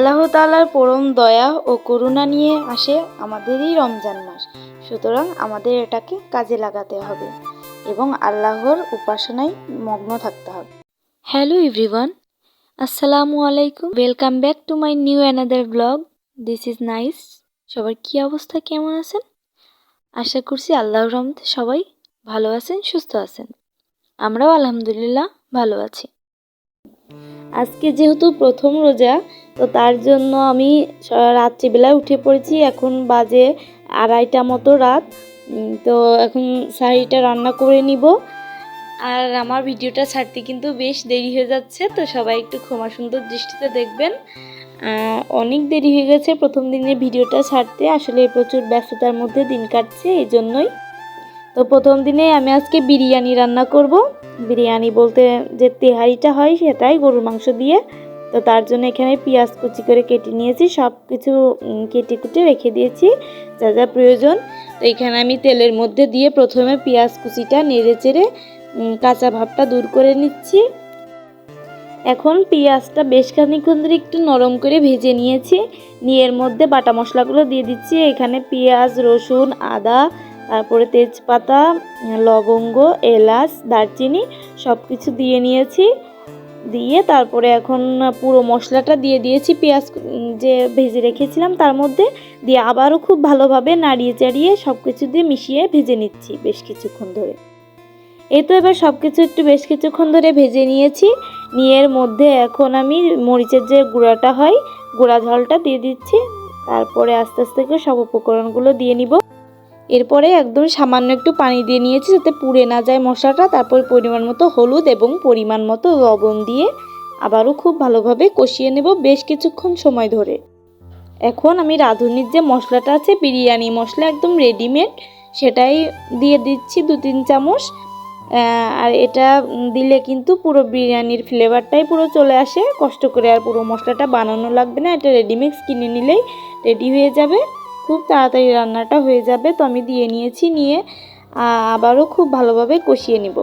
আল্লাহ তালার পরম দয়া ও করুণা নিয়ে আসে আমাদেরই রমজান মাস। সুতরাং আমাদের এটাকে কাজে লাগাতে হবে এবং আল্লাহর উপাসনায় মগ্ন থাকতে হবে। হ্যালো এভরিওয়ান, আসসালামু আলাইকুম। Welcome back to my new another blog this is nice সবার কি অবস্থা, কেমন আছেন? আশা করছি আল্লাহর রহমতে সবাই ভালো আছেন, সুস্থ আছেন। আমরাও আলহামদুলিল্লাহ ভালো আছি। আজকে যেহেতু প্রথম রোজা তো তার জন্য আমি রাত্রিবেলায় উঠে পড়েছি। এখন বাজে আড়াইটা মতো রাত। তো এখন শাড়িটা রান্না করে নিব। আর আমার ভিডিওটা ছাড়তে কিন্তু বেশ দেরি হয়ে যাচ্ছে, তো সবাই একটু ক্ষমা সুন্দর দৃষ্টিতে দেখবেন। অনেক দেরি হয়ে গেছে প্রথম দিনের ভিডিওটা ছাড়তে। আসলে প্রচুর ব্যস্ততার মধ্যে দিন কাটছে, এই জন্যই। তো প্রথম দিনে আমি আজকে বিরিয়ানি রান্না করব। বিরিয়ানি বলতে যে তেহারিটা হয় সেটাই গরুর মাংস দিয়ে। তো তার জন্য এখানে পেঁয়াজ কুচি করে কেটে নিয়েছি সব কিছু কেটে কুটে রেখে দিয়েছি, যা যা প্রয়োজন। তো এখানে আমি তেলের মধ্যে দিয়ে প্রথমে পেঁয়াজ কুচিটা নেড়ে চেড়ে কাঁচা ভাবটা দূর করে নিচ্ছি। এখন পেঁয়াজটা বেশ খানিক্ষণ ধরে একটু নরম করে ভেজে নিয়েছি। নিয়ে এর মধ্যে বাটা মশলাগুলো দিয়ে দিচ্ছি। এখানে পেঁয়াজ, রসুন, আদা, তারপরে তেজপাতা, লবঙ্গ, এলাচ, দারচিনি সব কিছু দিয়ে নিয়েছি। দিয়ে তারপরে এখন পুরো মশলাটা দিয়ে দিয়েছি, পেঁয়াজ যে ভেজে রেখেছিলাম তার মধ্যে দিয়ে আবারও খুব ভালোভাবে নাড়িয়ে চাড়িয়ে সব কিছু দিয়ে মিশিয়ে ভেজে নিচ্ছি বেশ কিছুক্ষণ ধরে। এই তো এবার সব কিছু একটু বেশ কিছুক্ষণ ধরে ভেজে নিয়েছি, নিয়ে এর মধ্যে এখন আমি মরিচের যে গুঁড়াটা হয়, গুঁড়া ঝালটা দিয়ে দিচ্ছি, তারপরে আস্তে আস্তে করে সব উপকরণগুলো দিয়ে নিব। এরপরে একদম সামান্য একটু পানি দিয়ে নিয়েছি যাতে পুড়ে না যায় মশলাটা। তারপর পরিমাণ মতো হলুদ এবং পরিমাণ মতো লবণ দিয়ে আবারও খুব ভালোভাবে কষিয়ে নেব বেশ কিছুক্ষণ সময় ধরে। এখন আমি রাঁধুনির যে মশলাটা আছে, বিরিয়ানি মশলা একদম রেডিমেড সেটাই দিয়ে দিচ্ছি দু তিন চামচ। আর এটা দিলে কিন্তু পুরো বিরিয়ানির ফ্লেভারটাই পুরো চলে আসে। কষ্ট করে আর পুরো মশলাটা বানানো লাগবে না। এটা রেডিমিক্স কিনে নিলেই রেডি হয়ে যাবে। খুব তাড়াতাড়ি রান্নাটা হয়ে যাবে, তো আমি দিয়ে নিয়েছি, নিয়ে আবারও খুব ভালোভাবে কষিয়ে নিব।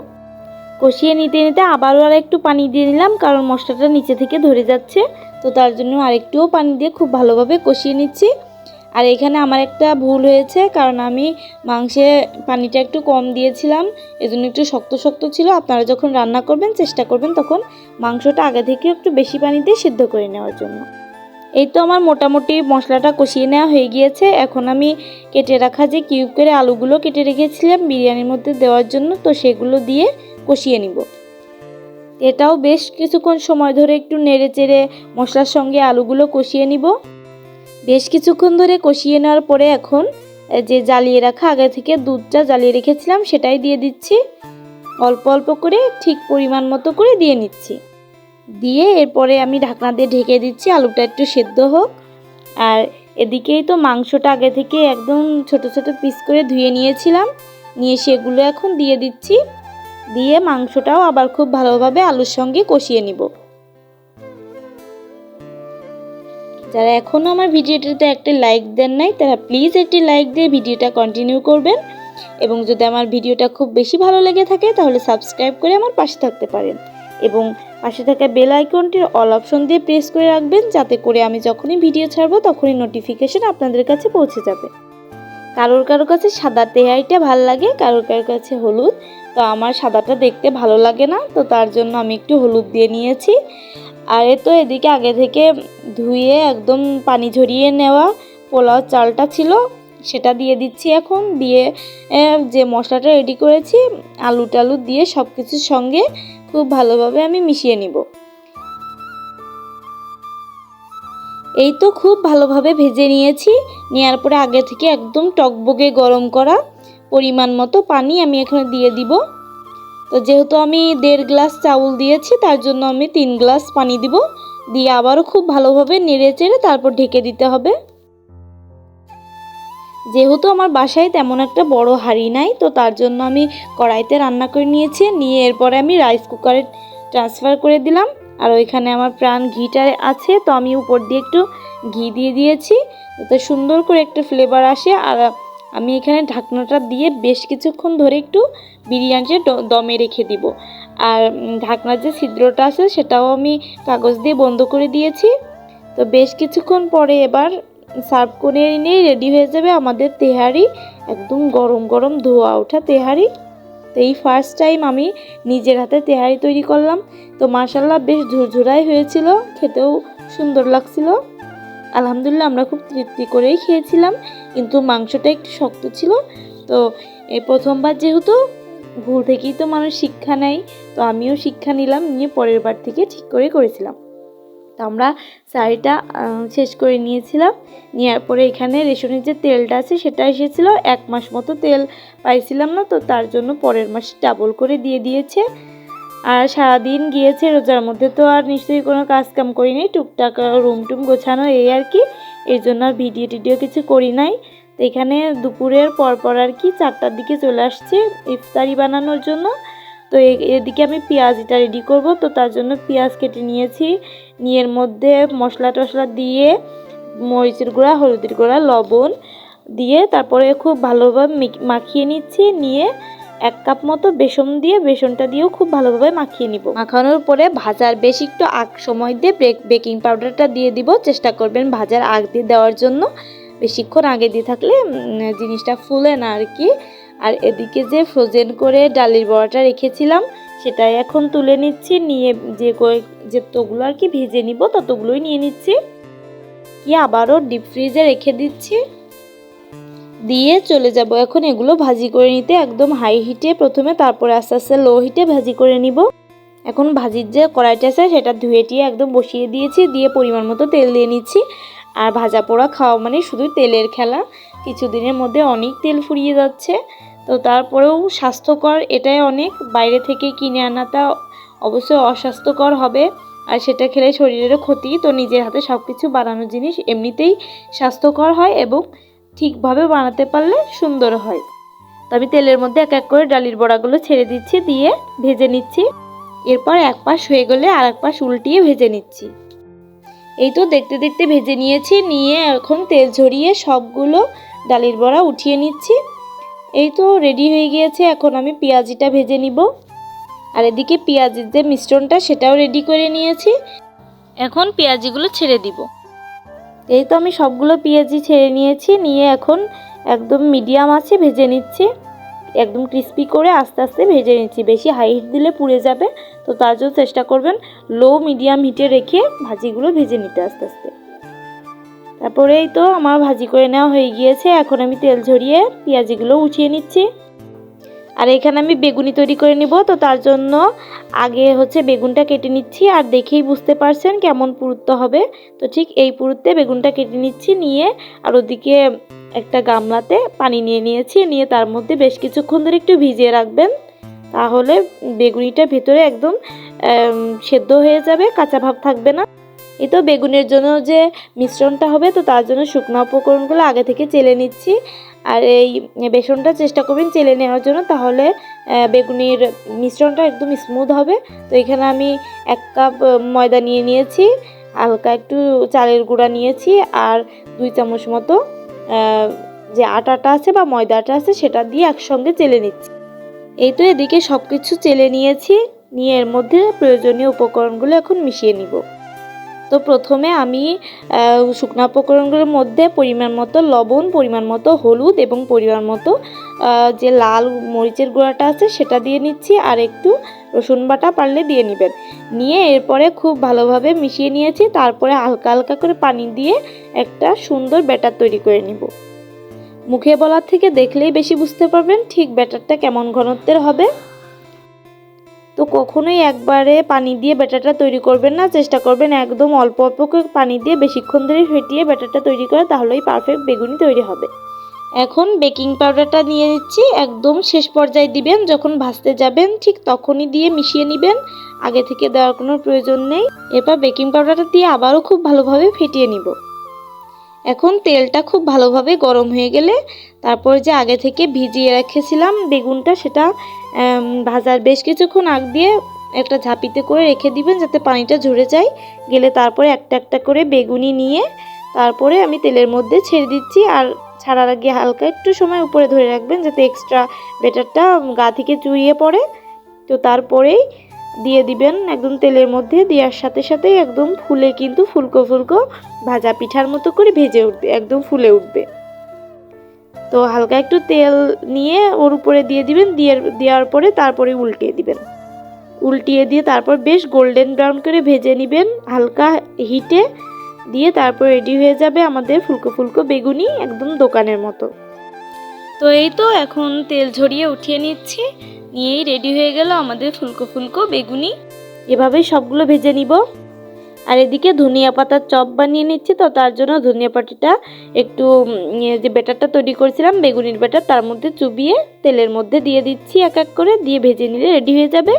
কষিয়ে নিতে নিতে আবারও আর একটু পানি দিয়ে নিলাম কারণ মশলাটা নিচে থেকে ধরে যাচ্ছে, তো তার জন্য আরেকটুও পানি দিয়ে খুব ভালোভাবে কষিয়ে নিচ্ছি। আর এখানে আমার একটা ভুল হয়েছে, কারণ আমি মাংসে পানিটা একটু কম দিয়েছিলাম, এজন্য একটু শক্ত শক্ত ছিল। আপনারা যখন রান্না করবেন, চেষ্টা করবেন তখন মাংসটা আগে থেকে একটু বেশি পানি দিয়ে সিদ্ধ করে নেওয়ার জন্য। এই তো আমার মোটামুটি মশলাটা কষিয়ে নেওয়া হয়ে গিয়েছে। এখন আমি কেটে রাখা যে কিউব করে আলুগুলো কেটে রেখেছিলাম বিরিয়ানির মধ্যে দেওয়ার জন্য, তো সেগুলো দিয়ে কষিয়ে নিব। এটাও বেশ কিছুক্ষণ সময় ধরে একটু নেড়ে চেড়ে মশলার সঙ্গে আলুগুলো কষিয়ে নিব। বেশ কিছুক্ষণ ধরে কষিয়ে নেওয়ার পরে এখন যে জ্বালিয়ে রাখা আগে থেকে দুধটা জ্বালিয়ে রেখেছিলাম সেটাই দিয়ে দিচ্ছি। অল্প অল্প করে ঠিক পরিমাণ মতো করে দিয়ে নিচ্ছি। দিয়ে এরপরে আমি ঢাকনা দিয়ে ঢেকে দিচ্ছি, আলুটা একটু সেদ্ধ হোক। আর এদিকেই তো মাংসটা আগে থেকে একদম ছোট ছোট পিস করে ধুয়ে নিয়েছিলাম। নিয়ে সেগুলো এখন দিয়ে দিচ্ছি। দিয়ে মাংসটাও আবার খুব ভালোভাবে আলুর সঙ্গে কষিয়ে নিব। যারা এখনও আমার ভিডিওটাতে একটা লাইক দেন নাই, তারা প্লিজ একটি লাইক দিয়ে ভিডিওটা কন্টিনিউ করবেন। এবং যদি আমার ভিডিওটা খুব বেশি ভালো লেগে থাকে, তাহলে সাবস্ক্রাইব করে আমার পাশে থাকতে পারেন। এবং পাশে থাকা বেল আইকনটির অল অপশন দিয়ে প্রেস করে রাখবেন, যাতে করে আমি যখনই ভিডিও ছাড়বো তখনই নোটিফিকেশন আপনাদের কাছে পৌঁছে যাবে। কারোর কারোর কাছে সাদা তেহাইটা ভালো লাগে, কারোর কারোর কাছে হলুদ। তো আমার সাদাটা দেখতে ভালো লাগে না, তো তার জন্য আমি একটু হলুদ দিয়ে নিয়েছি। আর এ তো এদিকে আগে থেকে ধুয়ে একদম পানি ঝরিয়ে নেওয়া পোলাও চালটা ছিল, সেটা দিয়ে দিচ্ছি এখন। দিয়ে যে মশলাটা রেডি করেছি, আলু টালু দিয়ে সব কিছুর সঙ্গে খুব ভালোভাবে আমি মিশিয়ে নিব। এই তো খুব ভালোভাবে ভেজে নিয়েছি। নেওয়ার পরে আগে থেকে একদম টকবগে গরম করা পরিমাণ মতো পানি আমি এখানে দিয়ে দিব। তো যেহেতু আমি দেড় গ্লাস চাউল দিয়েছি, তার জন্য আমি তিন গ্লাস পানি দিব। দিয়ে আবারও খুব ভালোভাবে নেড়ে চেড়ে তারপর ঢেকে দিতে হবে। যেহেতু আমার বাসায় তেমন একটা বড় হাঁড়ি নাই, তো তার জন্য আমি কড়াইতে রান্না করে নিয়েছি। নিয়ে এরপরে আমি রাইস কুকারে ট্রান্সফার করে দিলাম। আর ওইখানে আমার প্রাণ ঘিটা আছে, তো আমি উপর দিয়ে একটু ঘি দিয়ে দিয়েছি। যাতে সুন্দর করে একটা ফ্লেভার আসে। আর আমি এখানে ঢাকনাটা দিয়ে বেশ কিছুক্ষণ ধরে একটু বিরিয়ানিটা দমে রেখে দিব। আর ঢাকনার যে ছিদ্রটা আছে, সেটাও আমি কাগজ দিয়ে বন্ধ করে দিয়েছি। তো বেশ কিছুক্ষণ পরে এবার সার্ভ করে নিয়ে রেডি হয়ে যাবে আমাদের তেহারি। একদম গরম গরম ধোয়া ওঠা তেহারি। তো এই ফার্স্ট টাইম আমি নিজের হাতে তেহারি তৈরি করলাম। তো মাসাল্লাহ বেশ ঝুরঝুরাই হয়েছিল, খেতেও সুন্দর লাগছিল। আলহামদুলিল্লাহ আমরা খুব তৃপ্তি করেই খেয়েছিলাম, কিন্তু মাংসটা একটু শক্ত ছিল। তো এই প্রথমবার যেহেতু ভুল থেকেই তো মানুষ শিক্ষা নেয়, তো আমিও শিক্ষা নিলাম, নিয়ে পরের বার থেকে ঠিক করে করেছিলাম। তো আমরা শাড়িটা শেষ করে নিয়েছিলাম। নেওয়ার পরে এখানে রেশনের যে তেলটা আছে সেটা এসেছিল। এক মাস মতো তেল পাইছিলাম না, তো তার জন্য পরের মাসে ডাবল করে দিয়ে দিয়েছে। আর সারাদিন গিয়েছে রোজার মধ্যে তো আর নিশ্চয়ই কোনো কাজ কাম করিনি টুকটাক রুম টুম গোছানো এই আর কি। এই জন্য আর ভিডিও টিডিও কিছু করি নাই। তো এখানে দুপুরের পর পর আর কি চারটার দিকে চলে আসছে ইফতারি বানানোর জন্য। তো এদিকে আমি পেঁয়াজিটা রেডি করব। তো তার জন্য পেঁয়াজ কেটে নিয়েছি। নিয়ে এর মধ্যে মশলা টশলা দিয়ে মরিচের গুঁড়া, হলুদের গুঁড়া, লবণ দিয়ে তারপরে খুব ভালোভাবে মাখিয়ে নিচ্ছি। নিয়ে এক কাপ মতো বেসন দিয়ে, বেসনটা দিয়েও খুব ভালোভাবে মাখিয়ে নিব। মাখানোর পরে ভাজার বেশ একটু আগ সময় দিয়ে বেকিং পাউডারটা দিয়ে দিব। চেষ্টা করবেন ভাজার আগ দিয়ে দেওয়ার জন্য। বেশিক্ষণ আগে দিয়ে থাকলে জিনিসটা ফুলে না আর কি। আর এদিকে যে ফ্রোজেন করে ডালের বড়াটা রেখেছিলাম, সেটাই এখন তুলে নিচ্ছি, নিয়ে যে যেতগুলো আর কি ভেজে নিব, ততগুলোই নিয়ে নিচ্ছি। কি আবারও ডিপ ফ্রিজে রেখে দিচ্ছি। দিয়ে চলে যাব এখন এগুলো ভাজি করে নিতে, একদম হাই হিটে প্রথমে তারপরে আস্তে আস্তে লো হিটে ভাজি করে নিব। এখন ভাজির যে কড়াইটা আছে, সেটা ধুয়ে টিয়ে একদম বসিয়ে দিয়েছি, দিয়ে পরিমাণ মতো তেল দিয়ে নিচ্ছি। আর ভাজা পোড়া খাওয়া মানে শুধু তেলের খেলা, কিছুদিনের মধ্যে অনেক তেল ফুরিয়ে যাচ্ছে। তো তারপরেও স্বাস্থ্যকর এটাই অনেক। বাইরে থেকে কিনে আনাটা অবশ্যই অস্বাস্থ্যকর হবে। আর সেটা খেলে শরীরেরও ক্ষতি। তো নিজের হাতে সব কিছু বানানো জিনিস এমনিতেই স্বাস্থ্যকর হয় এবং ঠিকভাবে বানাতে পারলে সুন্দর হয়। তো আমি তেলের মধ্যে এক এক করে ডালির বড়াগুলো ছেড়ে দিচ্ছি, দিয়ে ভেজে নিচ্ছি। এরপর এক পাশ হয়ে গেলে আর এক পাশ উল্টিয়ে ভেজে নিচ্ছি। এই তো দেখতে দেখতে ভেজে নিয়েছি। নিয়ে এখন তেল ঝরিয়ে সবগুলো ডালির বড়া উঠিয়ে নিচ্ছি। এই তো রেডি হয়ে গিয়েছে, এখন আমি পেঁয়াজিটা ভেজে নিব। আর এদিকে পেঁয়াজির যে মিশ্রণটা, সেটাও রেডি করে নিয়েছি। এখন পেঁয়াজিগুলো ছেড়ে দিব। এই তো আমি সবগুলো পেঁয়াজি ছেড়ে নিয়েছি, নিয়ে এখন একদম মিডিয়াম আছে, ভেজে নিচ্ছি। একদম ক্রিস্পি করে আস্তে আস্তে ভেজে নিচ্ছি। বেশি হাই হিট দিলে পুড়ে যাবে, তো তার জন্য চেষ্টা করবেন লো মিডিয়াম হিটে রেখে ভাজিগুলো ভেজে নিতে আস্তে আস্তে। তারপরে এই তো আমার ভাজি করে নেওয়া হয়ে গিয়েছে। এখন আমি তেল ঝরিয়ে পেঁয়াজিগুলো উঠিয়ে নিচ্ছি। আর এখানে আমি বেগুনি তৈরি করে নিব। তো তার জন্য আগে হচ্ছে বেগুনটা কেটে নিচ্ছি। আর দেখেই বুঝতে পারছেন কেমন পুরুত্ব হবে। তো ঠিক এই পুরুত্বে বেগুনটা কেটে নিচ্ছি। নিয়ে আর ওদিকে একটা গামলাতে পানি নিয়ে নিয়েছি। নিয়ে তার মধ্যে বেশ কিছুক্ষণ ধরে একটু ভিজিয়ে রাখবেন। তাহলে বেগুনিটা ভেতরে একদম সেদ্ধ হয়ে যাবে। কাঁচা ভাব থাকবে না। এই তো বেগুনের জন্য যে মিশ্রণটা হবে, তো তার জন্য শুকনো উপকরণগুলো আগে থেকে চেলে নিচ্ছি। আর এই বেসনটা চেষ্টা করবেন চেলে নেওয়ার জন্য, তাহলে বেগুনির মিশ্রণটা একদম স্মুথ হবে। তো এখানে আমি এক কাপ ময়দা নিয়ে নিয়েছি, হালকা একটু চালের গুঁড়া নিয়েছি, আর দুই চামচ মতো যে আটাটা আছে বা ময়দাটা আছে, সেটা দিয়ে একসঙ্গে চেলে নিচ্ছি। এই তো এদিকে সব কিছু চেলে নিয়েছি, নিয়ে এর মধ্যে প্রয়োজনীয় উপকরণগুলো এখন মিশিয়ে নিব। তো প্রথমে আমি শুকনো উপকরণগুলোর মধ্যে পরিমাণ মতো লবণ, পরিমাণ মতো হলুদ এবং পরিমাণ মতো যে লাল মরিচের গুঁড়াটা আছে সেটা দিয়ে নিচ্ছি আর একটু রসুন বাটা পারলে দিয়ে নেবেন। নিয়ে এরপরে খুব ভালোভাবে মিশিয়ে নিয়েছি, তারপরে হালকা হালকা করে পানি দিয়ে একটা সুন্দর ব্যাটার তৈরি করে নিব। মুখে বলার থেকে দেখলেই বেশি বুঝতে পারবেন ঠিক ব্যাটারটা কেমন ঘনত্বের হবে। তো কখনোই একবারে পানি দিয়ে ব্যাটারটা তৈরি করবেন না, চেষ্টা করবেন একদম অল্প অল্প করে পানি দিয়ে বেশিক্ষণ ধরে ফেটিয়ে ব্যাটারটা তৈরি করে তাহলেই পারফেক্ট বেগুনি তৈরি হবে। এখন বেকিং পাউডারটা নিয়ে নিচ্ছি, একদম শেষ পর্যায়ে দিবেন, যখন ভাজতে যাবেন ঠিক তখনই দিয়ে মিশিয়ে নেবেন, আগে থেকে দেওয়ার কোনো প্রয়োজন নেই। এরপর বেকিং পাউডারটা দিয়ে আবারও খুব ভালোভাবে ফেটিয়ে নিব। এখন তেলটা খুব ভালোভাবে গরম হয়ে গেলে, তারপর যে আগে থেকে ভিজিয়ে রেখেছিলাম বেগুনটা, সেটা ভাজার বেশ কিছুক্ষণ আগ দিয়ে একটা ঝাঁপিতে করে রেখে দিবেন যাতে পানিটা ঝরে যায়। গেলে তারপরে একটা একটা করে বেগুনি নিয়ে তারপরে আমি তেলের মধ্যে ছেড়ে দিচ্ছি আর ছাড়ার আগে হালকা একটু সময় উপরে ধরে রাখবেন যাতে এক্সট্রা বেটারটা গা থেকে চুইয়ে পড়ে। তো তারপরেই দিয়ে দিবেন একদম তেলের মধ্যে, দেওয়ার সাথে সাথে একদম ফুলে কিন্তু ফুলকো ফুলকো ভাজা পিঠার মতো করে ভেজে উঠবে, একদম ফুলে উঠবে। তো হালকা একটু তেল নিয়ে ওর উপরে দিয়ে দিবেন, দিয়ে দেওয়ার পরে তারপরে উল্টিয়ে দিবেন। উল্টিয়ে দিয়ে তারপর বেশ গোল্ডেন ব্রাউন করে ভেজে নেবেন হালকা হিটে দিয়ে তারপর রেডি হয়ে যাবে আমাদের ফুলকো ফুলকো বেগুনি একদম দোকানের মতো। তো এই তো এখন তেল ঝরিয়ে উঠিয়ে নিচ্ছি, নিয়েই রেডি হয়ে গেল আমাদের ফুলকো ফুলকো বেগুনি। এভাবেই সবগুলো ভেজে নিব। আর এদিকে ধনিয়া পাতার চপ বানিয়ে নিচ্ছি তো, তার জন্য ধনিয়া পাতাটা একটু ইয়ে যে ব্যাটারটা তৈরি করেছিলাম, বেগুনির ব্যাটার, তার মধ্যে চুবিয়ে তেলের মধ্যে দিয়ে দিচ্ছি এক এক করে, দিয়ে ভেজে নিলে রেডি হয়ে যাবে।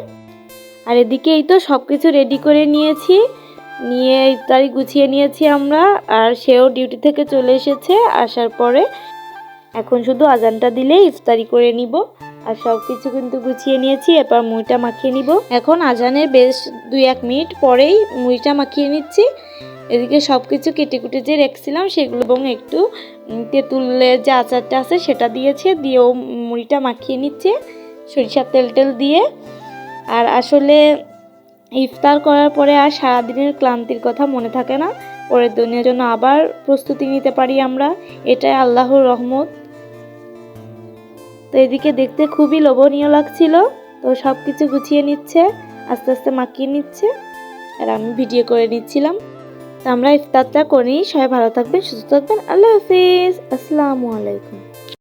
আর এদিকে এই তো সব কিছু রেডি করে নিয়েছি, নিয়ে ইফতারি গুছিয়ে নিয়েছি আমরা, আর সেও ডিউটি থেকে চলে এসেছে, আসার পরে এখন শুধু আজানটা দিলেই ইফতারি করে নিব। আর সব কিছু কিন্তু গুছিয়ে নিয়েছি, এরপর মুইটা মাখিয়ে নিব। এখন আজানের বেশ দুই এক মিনিট পরেই মুইটা মাখিয়ে নিচ্ছি। এদিকে সব কিছু কেটে কুটে যে রেখেছিলাম, সেগুলো এবং একটু তেঁতুলের যে আচারটা আছে সেটা দিয়েছে, দিয়েও মুড়িটা মাখিয়ে নিচ্ছে সরিষার তেল টেল দিয়ে। আর আসলে ইফতার করার পরে আর সারাদিনের ক্লান্তির কথা মনে থাকে না। পরের দিনের জন্য আবার প্রস্তুতি নিতে পারি আমরা। এটাই আল্লাহর রহমত। তো এদিকে দেখতে খুবই লোভনীয় লাগছিল। তো সব কিছু গুছিয়ে নিচ্ছে, আস্তে আস্তে মাখিয়ে নিচ্ছে, আর আমি ভিডিও করে নিচ্ছিলাম। তো আমরা ইফতারটা করি, সবাই ভালো থাকবেন, সুস্থ থাকবেন। আল্লাহ হাফিজ, আসসালামু আলাইকুম।